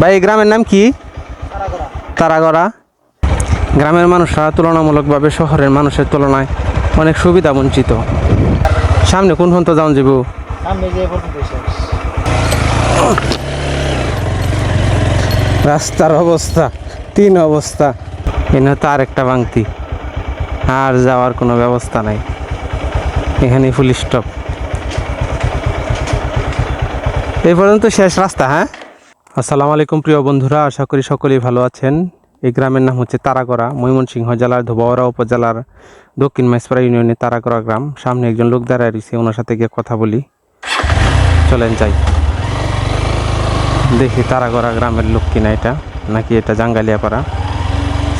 ভাই এই গ্রামের নাম কি? তারাগড়া। গ্রামের মানুষরা তুলনামূলকভাবে শহরের মানুষের তুলনায় অনেক সুবিধা বঞ্চিত সামনে কোন হন্ত যাওন যাব। রাস্তার অবস্থা তিন অবস্থা। এনে তো আর একটা বাংতি। আর যাওয়ার কোনো ব্যবস্থা নাই। এখানে ফুল স্টপ এই পর্যন্ত শেষ রাস্তা হ্যাঁ? আসসালামু আলাইকুম, প্রিয় বন্ধুরা। আশা করি সকলেই ভালো আছেন। এই গ্রামের নাম হচ্ছে তারাগড়া, ময়মনসিংহ জেলার ধোবাওয়ারা উপজেলার দক্ষিণ মাইসপাড়া ইউনিয়নের তারাগড়া গ্রাম। সামনে একজন লোক দাঁড়ায় রয়েছে, ওনার সাথে গিয়ে কথা বলি। চলেন যাই। দেখি তারাগড়া গ্রামের লোক কিনা এটা, নাকি এটা জাঙ্গালিয়াপাড়া।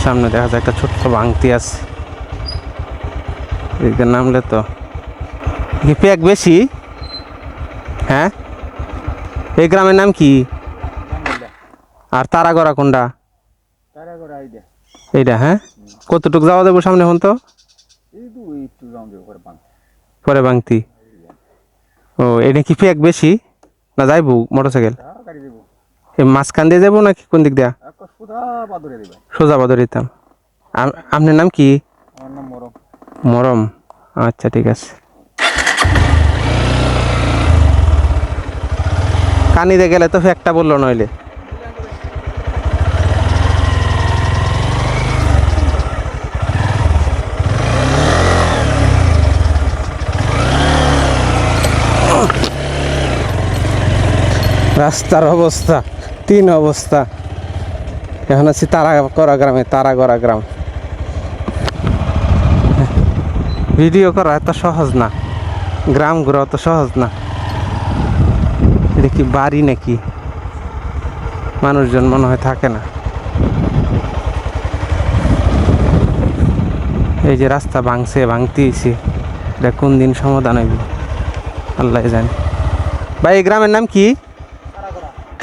সামনে দেখা যায় একটা ছোট্ট ভাঙতি আছে। এদিকে নামলে তো প্যাক বেশি? হ্যাঁ? এই গ্রামের নাম কি? আর তারাগড়া কোনটা? তারা আই দে এইটা হ্যাঁ? কতটুকু যাওয়া দেবো সামনে হন তো? পরে বাংতি। ও এটা কি প্যাক বেশি? না যাইবো মোটর সাইকেল গাড়ি দেবো এই মাঝখান দিয়ে যাব নাকি কোন দিক দিয়া? সোজা বাদর দিতাম আপনার নাম কি? মরম। মরম। আচ্ছা ঠিক আছে। কানিতে গেলে তো ফ্যাকটা বলল নইলে। রাস্তার অবস্থা, তিন অবস্থা। এখন আছি তারা করা গ্রামে তারা করা গ্রাম। ভিডিও করা এত সহজ না, গ্রাম ঘোরা অত সহজ না। এটা কি বাড়ি নাকি? মানুষজন মনে হয় থাকে না। এই যে রাস্তা ভাঙছে ভাঙতেইছে এটা কোন দিন সমাধান হইব? আল্লাহ জানে। ভাই, এই গ্রামের নাম কি?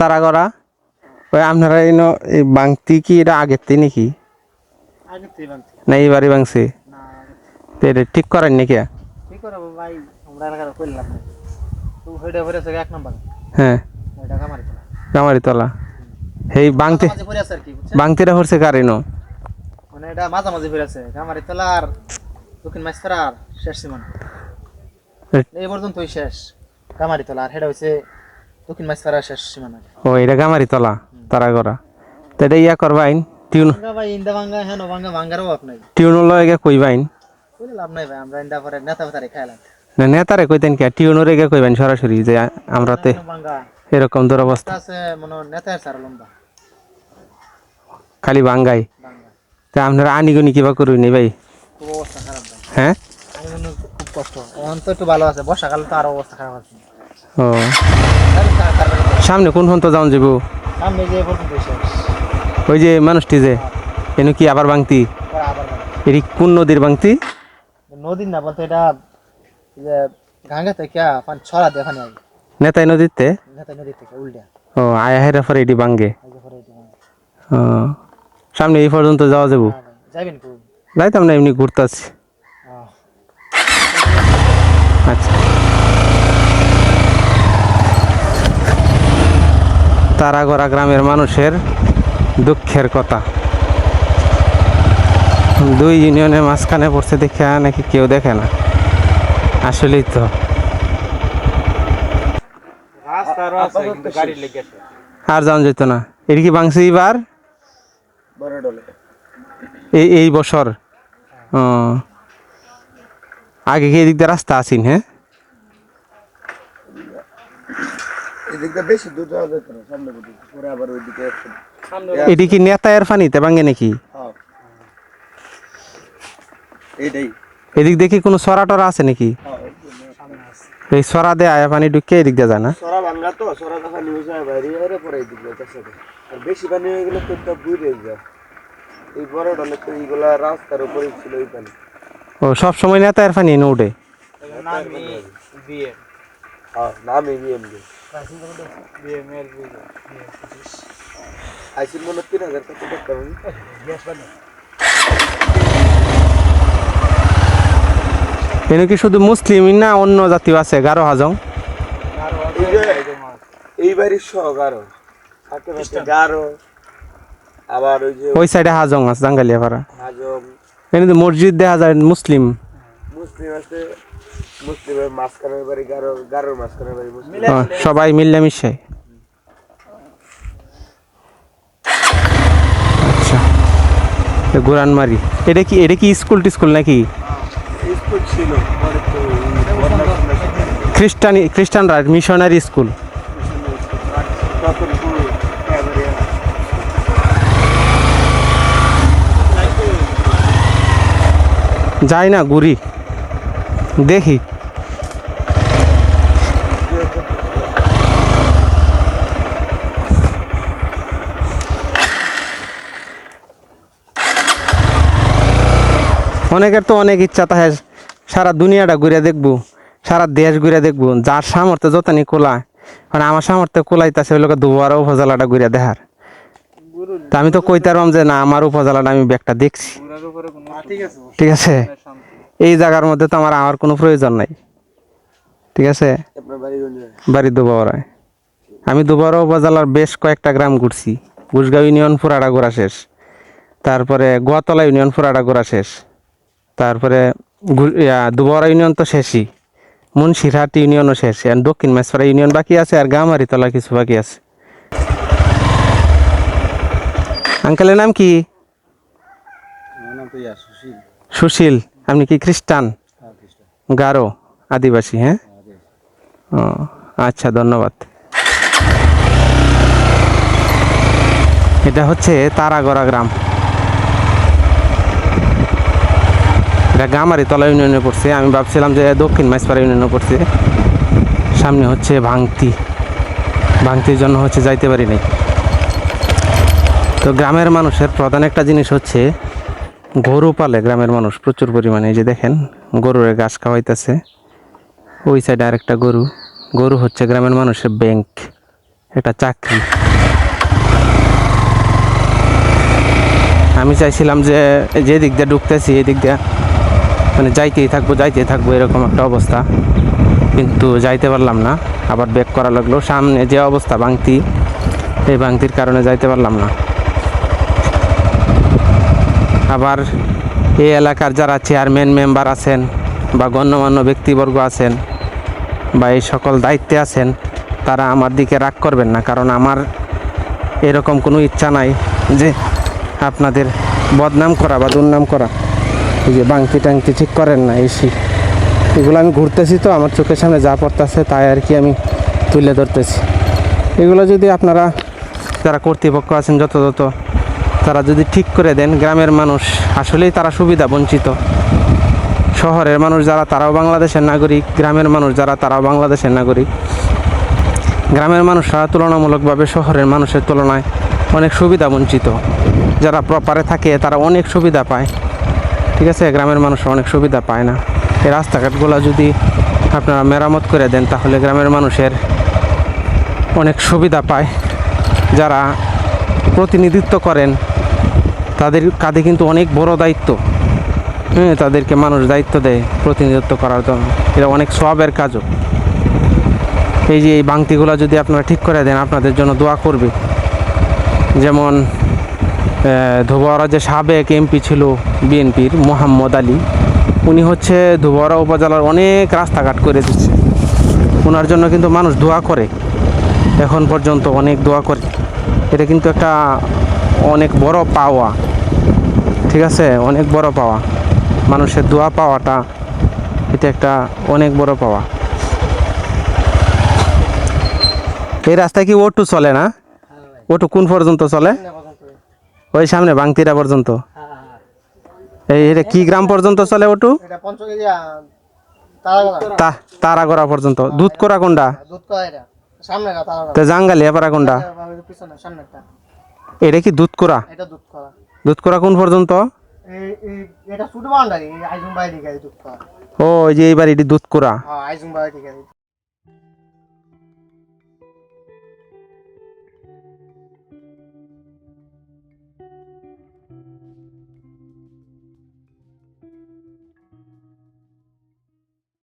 তারাগড়া ওই আপনারা এই এই বাংতি কি? এটা আগের থেকে নাকি? না এই বাড়ি ভাঙছে এটা ঠিক করেন নাকি? তো হ্যাঁ। কামারি তোলা। এই বাংতে? বাংতিরা হচ্ছে কারিনো মানে এটা মাঝামাঝি ভরে আছে। কামারি তোলা আর দক্ষিণ আর শেষ সীমানা। এই পর্যন্তই শেষ। কামারি তোলা আর হেডা হচ্ছে দক্ষিণ মাইসপাড়া শেষ সীমানা ও এটা গামারি তলা তারা করা তো এটা ইয়া করবাইন টিউন ভাই ইন্দা ভাঙ্গা হ্যাঁ ভাঙ্গা ভাঙ্গারও নাই। টিউন লগে কইবাইন কইলে লাভ নাই ভাই আমরা ইন্দা পরে নেতা খাইলাম না নেতারে কইতেন কি কইবেন সরাসরি যে আমরা তে এরকম দুরবস্থা। আছে মনে নেতার সারা লম্বা। খালি বাঙ্গাই ভাঙ্গা। তা আপনারা আনিগুনি কিবা করুই নি ভাই অবস্থা খারাপ হ্যাঁ? খুব কষ্ট। এখন তো একটু ভালো আছে বর্ষাকালে তো আরও অবস্থা খারাপ আছে। ও। তো সামনে কোন হন্ত যাও যাব ওই যে মানুষটি যে এনু কি আবার বাংতি? আবার এটি কোন নদীর বাংতি? নদীর না বলতে এটা যে গাঙ্গা থেকে পান ছড়া দেখানে নেতাই নদীতে নেতা নদী থেকে উল্টা। ও আয়া হেরা পরে এটি বাঙ্গে। ও সামনে এই পর্যন্ত যাওয়া যাব হ্যাঁ যাবেন খুব যাইতাম না এমনি ঘুরতাছি। আচ্ছা। তারাগড়া গ্রামের মানুষের দুঃখের কথা। দুই ইউনিয়নের মাঝখানে পড়ছে দেখে নাকি কেউ দেখে না। আসলেই তো। আর যাওয়া যেত না। এটি কি বড় ডলে। এই এই বছর? আগে কি এদিক দিয়ে রাস্তা আসিন হ্যাঁ? এদিকটা বেশি দূর যাওয়া যেত না সামনে পর্যন্ত পরে আবার ওইদিকে এটি কি নেতায়ের পানিতে ভাঙে নাকি? হ্যাঁ। এদিক দেখি কোনো সরা টরা আছে নাকি? এই সরা দিয়ে আয়া পানি ঢুকে এদিক দিয়ে যায় না? সরা ভাঙ্গা তো সরা দেখা বাইরে এর পরে এইদিকে কাছে আর বেশি পানি হয়ে গেলে তো যায়। এই বড় ডলে তো এইগুলা রাস্তার উপরে ছিল এই পানি ও সব সময় নেতায়ের পানি এনে উঠে? নামি বিয়ে হ্যাঁ নামি বিয়ে এমনি আইসির মনে তিন হাজার কত টাকা এনে কি শুধু মুসলিম না অন্য জাতীয় আছে? গারো হাজং। এই বাড়ির আরও আশেপাশে গারো আবার ওই যে ওই সাইডে হাজং আছে জাঙ্গালিয়াপাড়া। হাজম এখানে তো মসজিদ দেখা যায় মুসলিম। মুসলিম আছে। মুসলিমের মাঝখানের বাড়ি গারো গারোর মাঝখানের বাড়ি মুসলিম। সবাই মিল্লামিশাই আচ্ছা এ গোরানমারি। এটা কি এটা কি স্কুল টিস্কুল নাকি? স্কুল ছিল খ্রিস্টান খ্রিস্টানরা মিশনারি স্কুল। যাই না ঘুরি দেখি। অনেকের তো অনেক ইচ্ছা তাহে সারা দুনিয়াটা ঘুরে দেখব সারা দেশ ঘুরে দেখব যার সামর্থ্য যত যতনি কোলায় মানে আমার সামর্থ্য কোলাইতেছে ওই লোক দুবার উপজেলাটা ঘুরে দেখার। তা আমি তো কইতারম যে না আমার উপজেলাটা আমি ব্যাগটা দেখছি। ঠিক আছে? এই জায়গার মধ্যে তো আমার আমার কোনো প্রয়োজন নাই। ঠিক আছে? বাড়ি দুবারায় আমি দুবারা উপজেলার বেশ কয়েকটা গ্রাম ঘুরছি। গুসগাঁও ইউনিয়ন পুরাটা ঘোরা শেষ। তারপরে গোয়াতলা ইউনিয়ন পুরাটা ঘোরা শেষ। তারপরে দুবারা ইউনিয়ন তো শেষই। মুন্সিরহাট ইউনিয়নও শেষ। আর দক্ষিণ মেসপাড়া ইউনিয়ন বাকি আছে আর গামারিতলা কিছু বাকি আছে। আঙ্কেলের নাম কি? সুশীল। আপনি কি খ্রিস্টান? গারো আদিবাসী হ্যাঁ? ও আচ্ছা ধন্যবাদ। এটা হচ্ছে তারাগড়া গ্রাম। এটা গামারি তলা ইউনিয়নে পড়ছে। আমি ভাবছিলাম যে দক্ষিণ মাইসপাড়া ইউনিয়নে পড়ছে। সামনে হচ্ছে ভাঙতি ভাঙতির জন্য হচ্ছে যাইতে পারি নাই তো গ্রামের মানুষের প্রধান একটা জিনিস হচ্ছে গরু পালে গ্রামের মানুষ প্রচুর পরিমাণে এই যে দেখেন, গরুর ঘাস খাওয়াইতেছে। ওই সাইডে আরেকটা গরু। গরু হচ্ছে গ্রামের মানুষের ব্যাংক একটা চাকরি। আমি চাইছিলাম যে যে দিক দিয়ে ঢুকতেছি এই দিক দিয়ে মানে যাইতেই থাকব যাইতেই থাকব, এরকম একটা অবস্থা। কিন্তু যাইতে পারলাম না। আবার ব্যাক করা লাগল। সামনে যে অবস্থা বাংতি, এই বাংতির কারণে যাইতে পারলাম না। আবার এই এলাকার যারা চেয়ারম্যান মেম্বার আছেন বা গণ্যমান্য ব্যক্তিবর্গ আছেন বা এই সকল দায়িত্বে আছেন, তারা আমার দিকে রাগ করবেন না। কারণ আমার এরকম কোনো ইচ্ছা নাই যে আপনাদের বদনাম করা বা দুর্নাম করা। এই যে বাংতি টাংতি ঠিক করেন না এসি এগুলো আমি ঘুরতেছি তো, আমার চোখের সামনে যা পড়তেছে তাই আর কি আমি তুলে ধরতেছি। এগুলো যদি আপনারা যারা কর্তৃপক্ষ আছেন যত যত তারা যদি ঠিক করে দেন, গ্রামের মানুষ আসলেই তারা সুবিধা বঞ্চিত। শহরের মানুষ যারা, তারাও বাংলাদেশের নাগরিক। গ্রামের মানুষ যারা, তারাও বাংলাদেশের নাগরিক। গ্রামের মানুষরা তুলনামূলকভাবে শহরের মানুষের তুলনায় অনেক সুবিধা বঞ্চিত। যারা প্রপারে থাকে, তারা অনেক সুবিধা পায়। ঠিক আছে? গ্রামের মানুষ অনেক সুবিধা পায় না। এই রাস্তাঘাটগুলো যদি আপনারা মেরামত করে দেন, তাহলে গ্রামের মানুষের অনেক সুবিধা পায়। যারা প্রতিনিধিত্ব করেন। তাদের কাঁধে কিন্তু অনেক বড় দায়িত্ব। হ্যাঁ তাদেরকে মানুষ দায়িত্ব দেয় প্রতিনিধিত্ব করার জন্য। এটা অনেক সবের কাজও। এই যে এই বাংতিগুলো যদি আপনারা ঠিক করে দেন, আপনাদের জন্য দোয়া করবে। যেমন ধোবাওয়ারা যে সাবেক এমপি ছিল বিএনপির মোহাম্মদ আলী, উনি হচ্ছে ধোবাওয়ারা উপজেলার অনেক রাস্তাঘাট করে দিচ্ছে। ওনার জন্য কিন্তু মানুষ দোয়া করে। এখন পর্যন্ত অনেক দোয়া করে। এটা কিন্তু একটা অনেক বড় পাওয়া ঠিক আছে? অনেক বড় পাওয়া। মানুষের দোয়া পাওয়াটা এটা একটা অনেক বড় পাওয়া। এই রাস্তায় কি ওটু চলে না? ওটু কোন পর্যন্ত চলে? ওই সামনে বাংতিরা পর্যন্ত? এই এটা কি গ্রাম পর্যন্ত চলে ওটু তারাগড়া। পর্যন্ত। দুধ করা কোনটা সামনে না তারাগোনা তো জাঙ্গালি এপারা কোনটা? পিছনে সামনেরটা। এটা কি দুধ করা এটা দুধ করা দুধ করা কোন পর্যন্ত? এই এই এটা ছোট বাউন্ডারি আইজুম বাড়ি দিকে দুধ করা ও এই যে এই বাড়িটি দুধ করা হ্যাঁ আইজুম